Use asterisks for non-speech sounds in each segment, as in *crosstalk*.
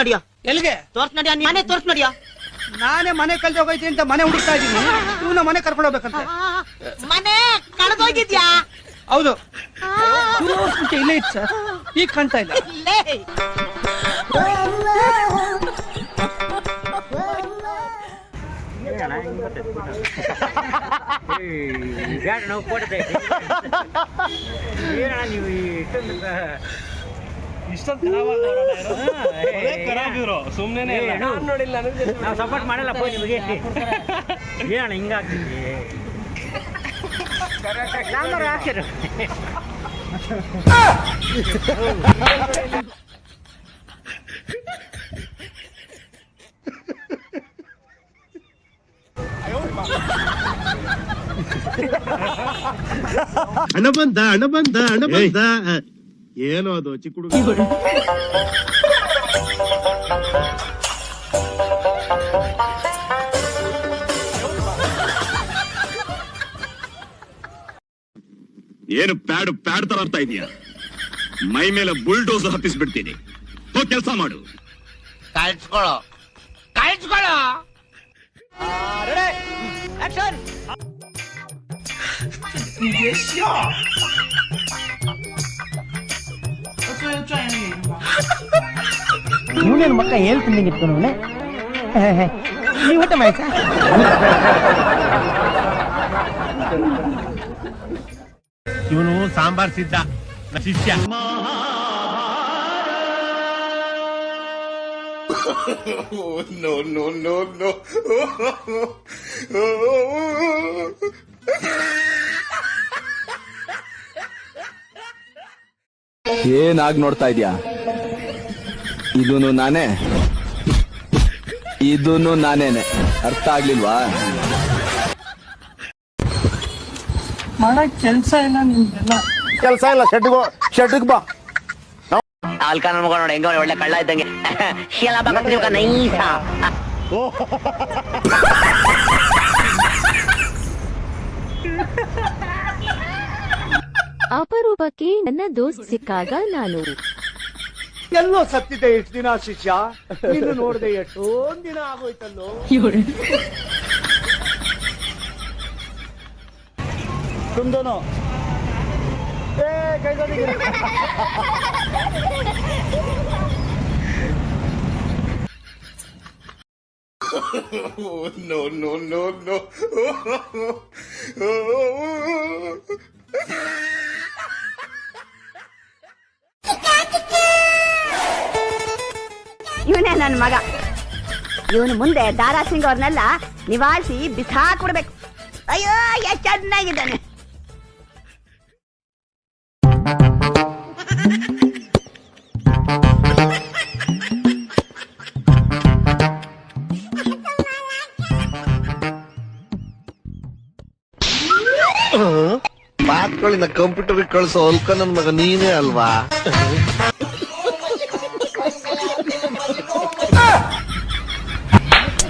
ನಡಿಯೋ? ಎಲ್ಲಿಗೆ? ತೋರ್ಸ್ ನಡಿಯೋ ನಾನೇ ಮನೆ ತೋರ್ಸ್ ನಡಿಯೋ? ನಾನೇ ಮನೆ ಕಲ್ತೆ ಹೋಗೈತಿ ಅಂತ ಮನೆ ಹುಡುಕ್ತಾ ಇದೀನಿ ಇವನ ಮನೆ ಕರ್ಕೊಂಡು ಹೋಗ್ಬೇಕಂತ. ಮನೆ ಕಳೆದೋಗಿದ್ಯಾ ಹೌದು. ಮೂರು ವರ್ಷ ಮುಂಚೆ ಇಲ್ಲೇ ಇತ್ತು ಸರ್. ಈಗ ಕಾಣ್ತಾ ಇಲ್ಲ. ಲೇ ಬೇಡ ನಾವು ಕೊಡ್ತೇವೆ ಏನಣ್ಣ ನೀವು ಇಷ್ಟೊಂದು ಇಷ್ಟೊಂದು ಖರಾಬ್ ಇವ್ರು. ನಾನು ಇಲ್ಲ. ನಾವು ಸಪೋರ್ಟ್ ಮಾಡಲ್ಲಪ್ಪ ನಿಮಗೆ. ಏನಣ್ಣ ಹಿಂಗಾಗ್ತಿದೆ ನಂಬರ್ ಹಾಕ್ಸಿರು. ಹಣ ಬಂದ ಅಣ್ಣ ಬಂದ ಹಣ ಬಂದ. ಏನೋ ಅದು ಚಿಕ್ಕ ಹುಡುಗ. ಏನು ಪ್ಯಾಡ್ ಪ್ಯಾಡ್ ತರ ಅರ್ಥ ಇದೀಯ? ಮೈ ಮೇಲೆ ಬುಲ್ಡೋಸ್ ಹತ್ತಿಸ್ಬಿಡ್ತೀನಿ. ಹೋಗ್ ಕೆಲಸ ಮಾಡು. ಕಾಯಿಸ್ಕೊಳ್ಳೋ ಕಾಯಿಸ್ಕೊಳ್ಳೋ ಇವನೇನು ಮಕ್ಕ ಹೇಳ್ತೀನಿ ಇಟ್ಕೊಂಡು ನೀವು ಹೊಟ್ಟೆ ಮಾಡಿ ಇವನು ಸಾಂಬಾರ್ ಸಿದ್ಧ ನ ಶಿಷ್ಯ. ಏನಾಗ್ ನೋಡ್ತಾ ಇದ್ಯಾ? ಇದೂನು ನಾನೇ. ಇದೂನು ನಾನೇನೆ. ಅರ್ಥ ಆಗ್ಲಿಲ್ವಾ? ಮಾಡಕ್ ಕೆಲಸ ಇಲ್ಲ ನಿಮ್ದೆಲ್ಲ ಕೆಲಸ ಇಲ್ಲ ಶೆಡ್ಗೆ ಶೆಡ್ಗೆ ಬಾ. ಅಲ್ಕ ನಮ್ಗ ನೋಡಿ ಹೆಂಗ ಒಳ್ಳೆ ಕಳ್ಳ ಇದ್ದಂಗೆ. ಶೀಲ ಬಾಕ ನೈಸ. ಅಪರೂಪಕ್ಕೆ ನನ್ನ ದೋಸ್ತ್ ಸಿಕ್ಕಾಗ ನಾನು. ಎಲ್ಲೋ ಸತ್ತಿದೆ ಎಷ್ಟು ದಿನ ಶಿಷ್ಯ? ನೀನು ನೋಡದೆ ಎಷ್ಟೊಂದ್ ದಿನ ಆಗೋಯ್ತಲ್ಲೋ? ತುಂದನು ಏ ಕೈಗೊಂಡಿಗೆ *laughs* ಇವನೇ ನನ್ನ ಮಗ. ಇವನು ಮುಂದೆ ದಾರಾ ಸಿಂಗ್ ಅವ್ರನ್ನೆಲ್ಲ ನಿವಾಳಿಸಿ ಬಿಸಾಕ್ಬಿಡ್ಬೇಕು. ಅಯ್ಯೋ ಎಷ್ಟು ಚೆನ್ನಾಗಿದ್ದಾನೆ. ಮಾತ್ಗಳಿಂದ ಕಂಪ್ಯೂಟರ್ ಕಳಿಸೋ ಅಲ್ಕ ನನ್ನ ಮಗ ನೀನೇ ಅಲ್ವಾ?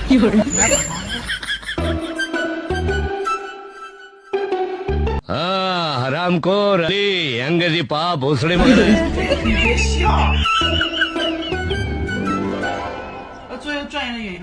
有人。啊，哈兰哥，你，俺个是巴布斯的吗？你别笑。要做要专业的演员？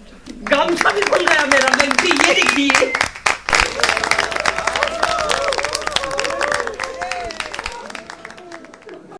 गामछा भी खुल गया मेरा मैं भी ये देखिए